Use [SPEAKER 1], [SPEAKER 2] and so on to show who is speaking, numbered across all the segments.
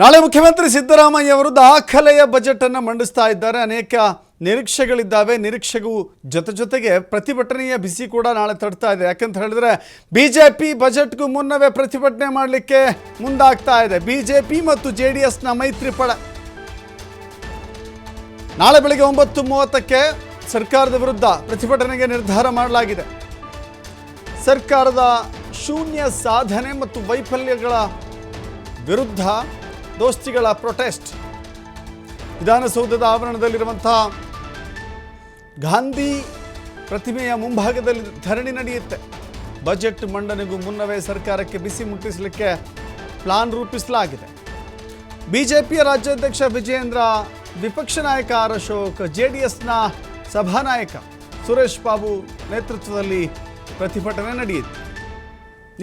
[SPEAKER 1] ನಾಳೆ ಮುಖ್ಯಮಂತ್ರಿ ಸಿದ್ದರಾಮಯ್ಯ ಅವರು ದಾಖಲೆಯ ಬಜೆಟ್ ಅನ್ನು ಮಂಡಿಸ್ತಾ ಇದ್ದಾರೆ. ಅನೇಕ ನಿರೀಕ್ಷೆಗಳಿದ್ದಾವೆ. ನಿರೀಕ್ಷೆಗೂ ಜೊತೆ ಜೊತೆಗೆ ಪ್ರತಿಭಟನೆಯ ಬಿಸಿ ಕೂಡ ನಾಳೆ ತಡ್ತಾ ಇದೆ. ಯಾಕಂತ ಹೇಳಿದ್ರೆ, ಬಿಜೆಪಿ ಬಜೆಟ್ಗೂ ಮುನ್ನವೇ ಪ್ರತಿಭಟನೆ ಮಾಡಲಿಕ್ಕೆ ಮುಂದಾಗ್ತಾ ಇದೆ. ಬಿಜೆಪಿ ಮತ್ತು ಜೆ ಡಿ ಎಸ್ನ ಮೈತ್ರಿ ಪಡ ನಾಳೆ ಬೆಳಗ್ಗೆ ಒಂಬತ್ತು ಮೂವತ್ತಕ್ಕೆ ಸರ್ಕಾರದ ವಿರುದ್ಧ ಪ್ರತಿಭಟನೆಗೆ ನಿರ್ಧಾರ ಮಾಡಲಾಗಿದೆ. ಸರ್ಕಾರದ ಶೂನ್ಯ ಸಾಧನೆ ಮತ್ತು ವೈಫಲ್ಯಗಳ ವಿರುದ್ಧ ದೋಸ್ತಿಗಳ ಪ್ರೊಟೆಸ್ಟ್. ವಿಧಾನಸೌಧದ ಆವರಣದಲ್ಲಿರುವಂಥ ಗಾಂಧಿ ಪ್ರತಿಮೆಯ ಮುಂಭಾಗದಲ್ಲಿ ಧರಣಿ ನಡೆಯುತ್ತೆ. ಬಜೆಟ್ ಮಂಡನೆಗೂ ಮುನ್ನವೇ ಸರ್ಕಾರಕ್ಕೆ ಬಿಸಿ ಮುಟ್ಟಿಸಲಿಕ್ಕೆ ಪ್ಲಾನ್ ರೂಪಿಸಲಾಗಿದೆ. ಬಿಜೆಪಿಯ ರಾಜ್ಯಾಧ್ಯಕ್ಷ ವಿಜಯೇಂದ್ರ, ವಿಪಕ್ಷ ನಾಯಕ ಆರ್ ಅಶೋಕ್ ಜೆ ಡಿ ಎಸ್ನ ಸಭಾನಾಯಕ ಸುರೇಶ್ ಬಾಬು ನೇತೃತ್ವದಲ್ಲಿ ಪ್ರತಿಭಟನೆ ನಡೆಯಿತು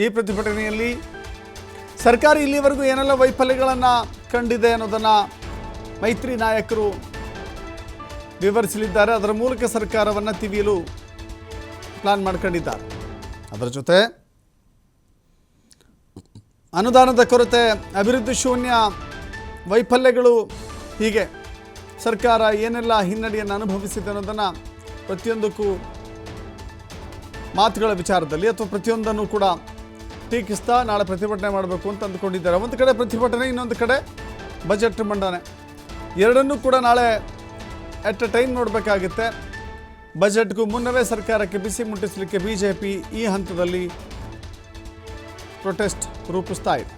[SPEAKER 1] ಈ ಪ್ರತಿಭಟನೆಯಲ್ಲಿ ಸರ್ಕಾರ ಇಲ್ಲಿವರೆಗೂ ಏನೆಲ್ಲ ವೈಫಲ್ಯಗಳನ್ನು ಕಂಡಿದೆ ಅನ್ನೋದನ್ನು ಮೈತ್ರಿ ನಾಯಕರು ವಿವರಿಸಲಿದ್ದಾರೆ. ಅದರ ಮೂಲಕ ಸರ್ಕಾರವನ್ನು ತಿವಿಯಲು ಪ್ಲಾನ್ ಮಾಡ್ಕೊಂಡಿದ್ದಾರೆ. ಅದರ ಜೊತೆ ಅನುದಾನದ ಕೊರತೆ, ಅಭಿವೃದ್ಧಿ ಶೂನ್ಯ ವೈಫಲ್ಯಗಳು ಹೀಗೆ ಸರ್ಕಾರ ಏನೆಲ್ಲ ಹಿನ್ನಡೆಯನ್ನು ಅನುಭವಿಸಿದೆ ಅನ್ನೋದನ್ನು ಪ್ರತಿಯೊಂದಕ್ಕೂ ಮಾತುಗಳ ವಿಚಾರದಲ್ಲಿ ಅಥವಾ ಪ್ರತಿಯೊಂದನ್ನು ಕೂಡ ಟೀಕಿಸ್ತಾ ನಾಳೆ ಪ್ರತಿಭಟನೆ ಮಾಡಬೇಕು ಅಂತ ಅಂದ್ಕೊಂಡಿದ್ದಾರೆ. ಒಂದು ಕಡೆ ಪ್ರತಿಭಟನೆ, ಇನ್ನೊಂದು ಕಡೆ ಬಜೆಟ್ ಮಂಡನೆ. ಎರಡನ್ನೂ ಕೂಡ ನಾಳೆ ಎಟ್ ಅ ಟೈಮ್ ನೋಡಬೇಕಾಗುತ್ತೆ. ಬಜೆಟ್ಗೂ ಮುನ್ನವೇ ಸರ್ಕಾರಕ್ಕೆ ಬಿಸಿ ಮುಟ್ಟಿಸಲಿಕ್ಕೆ ಬಿ ಈ ಹಂತದಲ್ಲಿ ಪ್ರೊಟೆಸ್ಟ್ ರೂಪಿಸ್ತಾ ಇದೆ.